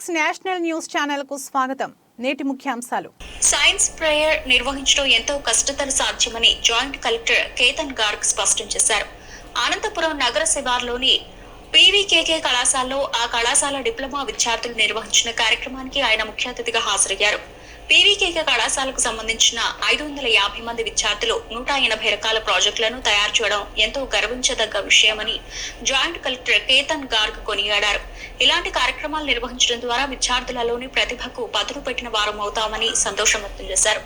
Six national news ఛానల్కు స్వాగతం. నేటి ముఖ్యాంశాలు. సైన్స్ ప్రేయర్ నిర్వహించడం ఎంతో కష్టతర సాధ్యమని జాయింట్ కలెక్టర్ కేతన్ గార్గ్ స్పష్టం చేశారు. అనంతపురం నగర శివార్లోని పీవీకేకే కళాశాలలో ఆ కళాశాల డిప్లొమా విద్యార్థులు నిర్వహించిన కార్యక్రమానికి ఆయన ముఖ్య అతిథిగా హాజరయ్యారు. పీవీకే కళాశాలకు సంబంధించిన ఐదు వందల యాభై మంది విద్యార్థులు నూట ఎనభై రకాల ప్రాజెక్టులను తయారు చేయడం ఎంతో గర్వించదగ్గ విషయమని జాయింట్ కలెక్టర్ కేతన్ గార్గ్ కొనియాడారు. ఇలాంటి కార్యక్రమాలు నిర్వహించడం ద్వారా విద్యార్థులలోని ప్రతిభకు పదును పెట్టిన వారం అవుతామని సంతోషం వ్యక్తం చేశారు.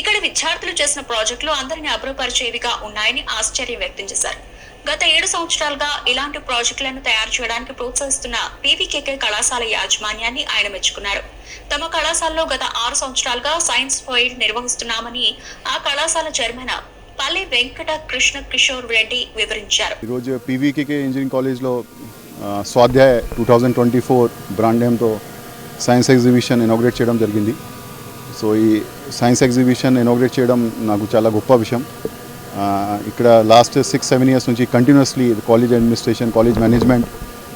ఇక్కడ విద్యార్థులు చేసిన ప్రాజెక్టులు అందరిని అభ్రపరిచేవిగా ఉన్నాయని ఆశ్చర్యం వ్యక్తం చేశారు. గత ఏడు సంవత్సరాలుగా ఇలాంటి ప్రాజెక్టులను తయారు చేయడానికి ప్రోత్సహిస్తున్న పీవీకేకే కళాశాల యాజమాన్యాన్ని ఆయన మెచ్చుకున్నారు. తమ కళాశాలలో గత ఆరు సంవత్సరాలుగా సైన్స్ ఫెయిర్ నిర్వహిస్తున్నామని ఆ కళాశాల చైర్మన్ పల్లె వెంకట కృష్ణ కిషోర్ రెడ్డి వివరించారు. ఈరోజు పీవీకేకే ఇంజనీరింగ్ కాలేజ్లో Swadhyaya two thousand twenty four బ్రాండ్హేమ్తో science exhibition inaugurate చేయడం జరిగింది. సో ఈ సైన్స్ ఎగ్జిబిషన్ ఇనాగ్రేట్ చేయడం నాకు చాలా గొప్ప విషయం. ఇక్కడ లాస్ట్ సిక్స్ సెవెన్ ఇయర్స్ నుంచి continuously college administration college management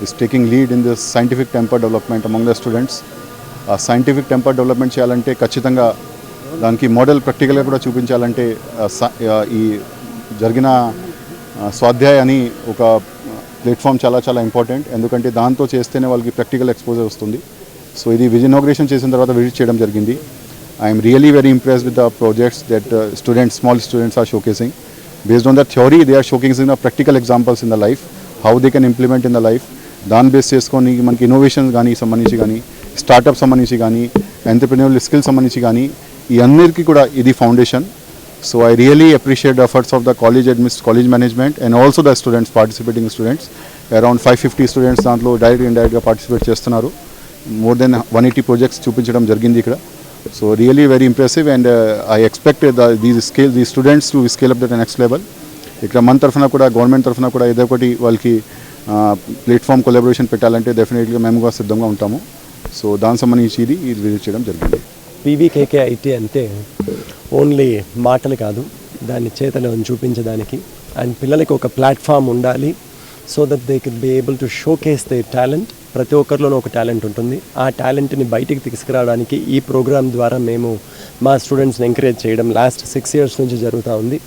is taking lead in this scientific temper development among the students ఆ సైంటిఫిక్ టెంపర్ డెవలప్మెంట్ చేయాలంటే ఖచ్చితంగా దానికి మోడల్ ప్రాక్టికల్గా కూడా చూపించాలంటే ఈ జరిగిన స్వాధ్యాయ అని ఒక ప్లాట్ఫామ్ చాలా చాలా ఇంపార్టెంట్ ఎందుకంటే దాంతో చేస్తేనే వాళ్ళకి ప్రాక్టికల్ ఎక్స్పోజర్ వస్తుంది. సో ఇది విజినోగ్రేషన్ చేసిన తర్వాత విజిట్ చేయడం జరిగింది. I'm really very impress with the projects that students small students are showcasing based on the theory they are showcasing the practical examples in the life how they can implement in the life దాన్ని base చేసుకొని మనకి innovation కానీ సంబంధించి కానీ startup సంబంధించి కానీ entrepreneur skill సంబంధించి కానీ ఈ అన్నిటికీ కూడా ఇది foundation so I really appreciate efforts of the college admins college management and also the students participating students around five fifty students దాంట్లో డైరెక్ట్ ఇండైరెక్ట్గా పార్టిసిపేట్ చేస్తున్నారు more than one eighty projects చూపించడం జరిగింది ఇక్కడ So really very impressive and I expect the these scale the students to scale up the next level ఇక్కడ మన తరఫున కూడా గవర్నమెంట్ తరఫున కూడా ఏదో ఒకటి వాళ్ళకి ప్లాట్ఫామ్ కొలాబరేషన్ పెట్టాలంటే డెఫినెట్గా మేము కూడా సిద్ధంగా ఉంటాము. సో దానికి సంబంధించి ఇది ఇది విజిట్ చేయడం జరిగింది. పీవీకేకే ఐటీ అంటే ఓన్లీ మాటలు కాదు దాన్ని చేతలో చూపించడానికి. అండ్ పిల్లలకి ఒక ప్లాట్ఫామ్ ఉండాలి. So that they can be able to showcase they talent ప్రతి ఒక్కరిలోనూ ఒక టాలెంట్ ఉంటుంది. ఆ టాలెంట్ని బయటికి తీసుకురావడానికి ఈ ప్రోగ్రామ్ ద్వారా మేము మా స్టూడెంట్స్ని ఎంకరేజ్ చేయడం లాస్ట్ సిక్స్ ఇయర్స్ నుంచి జరుగుతూ ఉంది.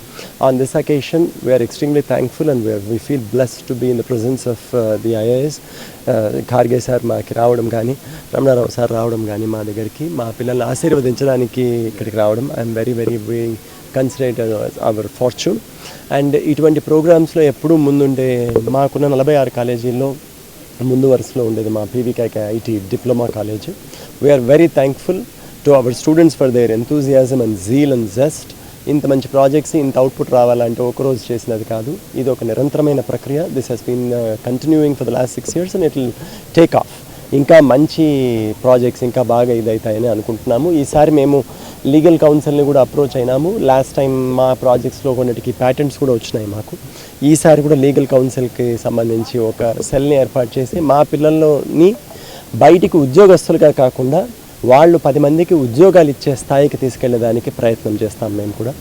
On this occasion we are extremely thankful and we feel blessed to be in the presence of the IAS Kharge sir మాకి రావడం కానీ రమణారావు సార్ రావడం కానీ మా దగ్గరికి మా పిల్లల్ని ఆశీర్వదించడానికి ఇక్కడికి రావడం. I'm very very consider our fortune and ఇటువంటి ప్రోగ్రామ్స్లో ఎప్పుడూ ముందుండే మాకున్న నలభై ఆరు కాలేజీల్లో ముందు వరుసలో ఉండేది మా PVKK IT diploma college we are very thankful to our students for their enthusiasm and zeal and just ఇంత మంచి ప్రాజెక్ట్స్ ఇంత అవుట్పుట్ రావాలంటే ఒకరోజు చేసినది కాదు. ఇది ఒక నిరంతరమైన ప్రక్రియ. This has been continuing for the last six years and it will take off ఇంకా మంచి ప్రాజెక్ట్స్ ఇంకా బాగా ఇదవుతాయని అనుకుంటున్నాము. ఈసారి మేము లీగల్ కౌన్సిల్ని కూడా అప్రోచ్ అయినాము. లాస్ట్ టైం మా ప్రాజెక్ట్స్లో కొన్నిటికి ప్యాటెంట్స్ కూడా వచ్చినాయి మాకు. ఈసారి కూడా లీగల్ కౌన్సిల్కి సంబంధించి ఒక సెల్ని ఏర్పాటు చేసి మా పిల్లల్లోని బయటికి ఉద్యోగస్తులుగా కాకుండా వాళ్ళు పది మందికి ఉద్యోగాలు ఇచ్చే స్థాయికి తీసుకెళ్ళడానికి ప్రయత్నం చేస్తాం మేము కూడా.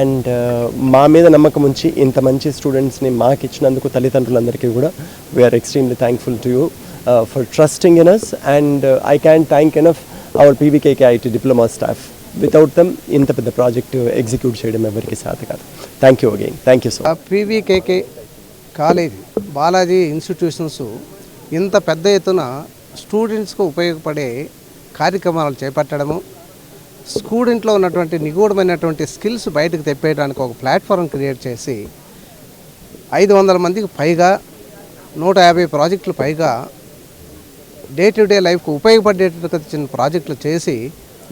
అండ్ uh, మా మీద నమ్మకం ఉంచి ఇంత మంచి స్టూడెంట్స్ని మాకు ఇచ్చినందుకు తల్లిదండ్రులందరికీ కూడా we are extremely thankful to you for trusting in us and I can thank enough our PVKK IT diploma staff without them ఇంత పెద్ద ప్రాజెక్ట్ ఎగ్జిక్యూట్ చేయడం ఎవరికి సాధ కాదు. Thank you again thank you so PVKK college Balaji institutions ఇంత పెద్ద ఎత్తున స్టూడెంట్స్కు ఉపయోగపడే కార్యక్రమాలు చేపట్టడము స్టూడెంట్లో ఉన్నటువంటి నిగూఢమైనటువంటి స్కిల్స్ బయటకు తెప్పేయడానికి ఒక ప్లాట్ఫామ్ క్రియేట్ చేసి ఐదు వందల మందికి పైగా నూట యాభై ప్రాజెక్టులు పైగా డే టు డే లైఫ్కు ఉపయోగపడేటట్టుగా చిన్న ప్రాజెక్టులు చేసి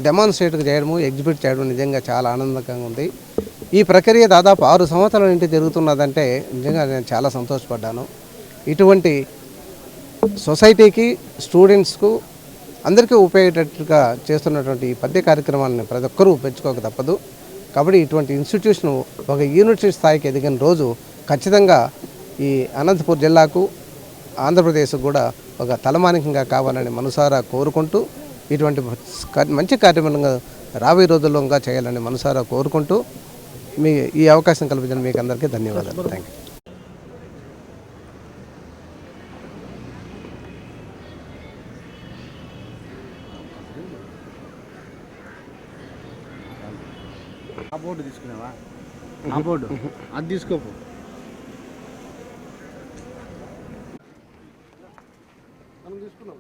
డెమాన్స్ట్రేట్ చేయడము ఎగ్జిబిట్ చేయడం నిజంగా చాలా ఆనందంగా ఉంది. ఈ ప్రక్రియ దాదాపు ఆరు సంవత్సరాల నుండి జరుగుతున్నదంటే నిజంగా నేను చాలా సంతోషపడ్డాను. ఇటువంటి సొసైటీకి స్టూడెంట్స్కు అందరికీ ఉపయోగేటట్టుగా చేస్తున్నటువంటి ఈ పద్య కార్యక్రమాలను ప్రతి ఒక్కరూ పెంచుకోక తప్పదు. కాబట్టి ఇటువంటి ఇన్స్టిట్యూషన్ ఒక యూనివర్సిటీ స్థాయికి ఎదిగిన రోజు ఖచ్చితంగా ఈ అనంతపూర్ జిల్లాకు ఆంధ్రప్రదేశ్కు కూడా ఒక తలమానికంగా కావాలని మనసారా కోరుకుంటూ ఇటువంటి మంచి కార్యక్రమంగా రాబోయే రోజుల్లో ఇంకా చేయాలని మనసారా కోరుకుంటూ మీ ఈ అవకాశం కల్పించిన మీకు అందరికీ ధన్యవాదాలు. థ్యాంక్ యూ బోర్డు తీసుకున్నావా? బోర్డు? అది తీసుకోపు. తీసుకున్నాం.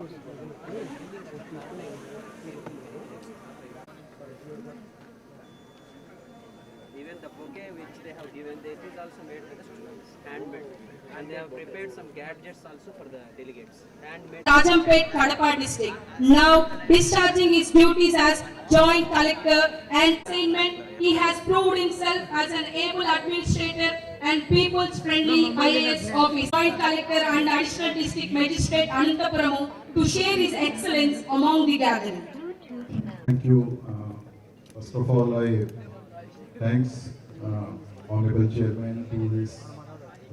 Even the bouquet which they have given, it is also made by the students, handmade. And they have prepared some gadgets also for the delegates. Rajampet, Kadapa district. Now discharging his duties as joint collector and assignment, he has proved himself as an able administrator and people's friendly IAS officer. Joint collector and additional district magistrate Anantapuramu to share his excellence among the gathering. Thank you. Uh, First of all, I thanks uh, Honorable Chairman to this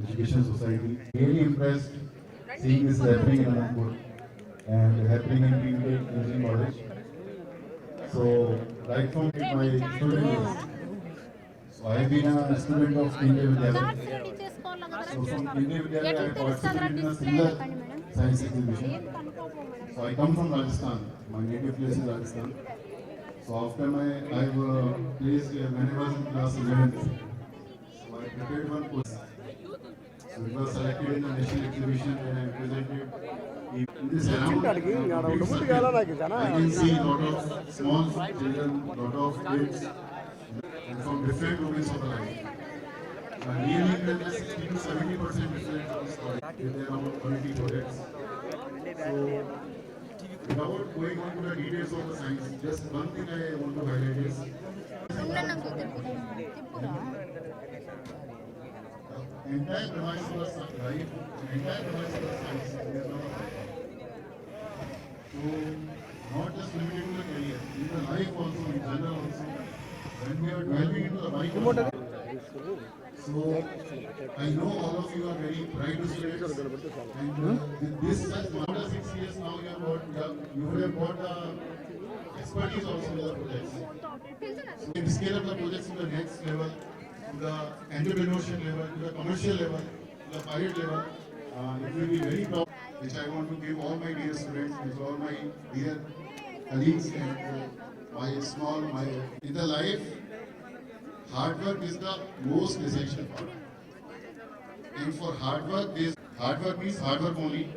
Education Society. Really impressed seeing this happening in Anandpur and happening in PVK Engineering College. So, right from my student days, so I have been a student of Indian Vidyalaya. So from Indian Vidyalaya, I participated in a similar science exhibition. So I come from Rajasthan. My native place is Rajasthan. So after my, I've uh, placed uh, when I was in class 11th. So I prepared one course. So it was selected in the national exhibition and I presented. In this circle, I can see lot of small children, lot of kids, and from different domains of the life. Uh, nearly there is 60 to 70 percent different from story. There are about 20 projects. So, without going on to the details of the science, just one thing I want to highlight is the entire premise of the life, the entire premise of science so not just limited to the career, in the life also, in general also, when we are delving into the life. So I know all of you are very bright students and uh, this such after six years now you have got, you have- you have got uh, expertise also in the projects. So we scale up the projects to the next level, to the entrepreneurship level, to the commercial level, to the pilot level. Uh, it will be very proud, which I want to give all my dear students, all my dear colleagues and uh, my small, my, in the life, hard work is the most essential part. And for hard work, hard work means hard work only.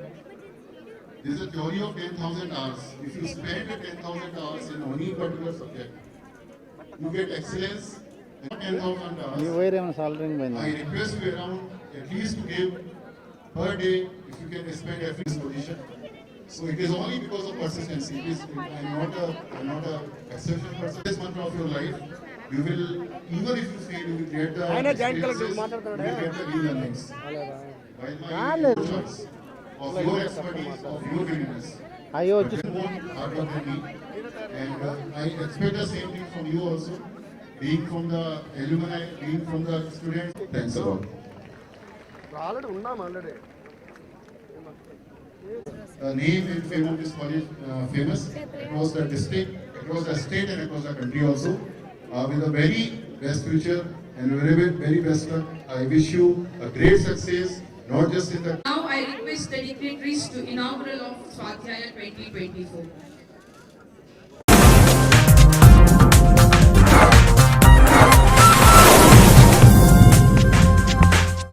This is a theory of 10,000 hours. If you spend 10,000 hours in any particular subject, you get excellence. 10,000 hours. You wear on. I request you around at least to give per day if you can spend every position. So it is only because of persistence. It is I'm not a I'm not a exceptional person. This one of your life you will even if you fail, you will get the experiences, you will get the new learnings. While my words of your expertise, of your greatness, అయ్యో but వచ్చి you more hard work than me. And uh, I expect the same thing from you also, being from the alumni, being from the students. Thanks a lot. Already ఉన్నాం already The name and fame of this college uh, famous across the district, across the state and across the country also. Uh, with a very best future and very, very best luck. I wish you a great success, not just in the Now I request the dignitaries to inaugural of Swadhyaya 2024.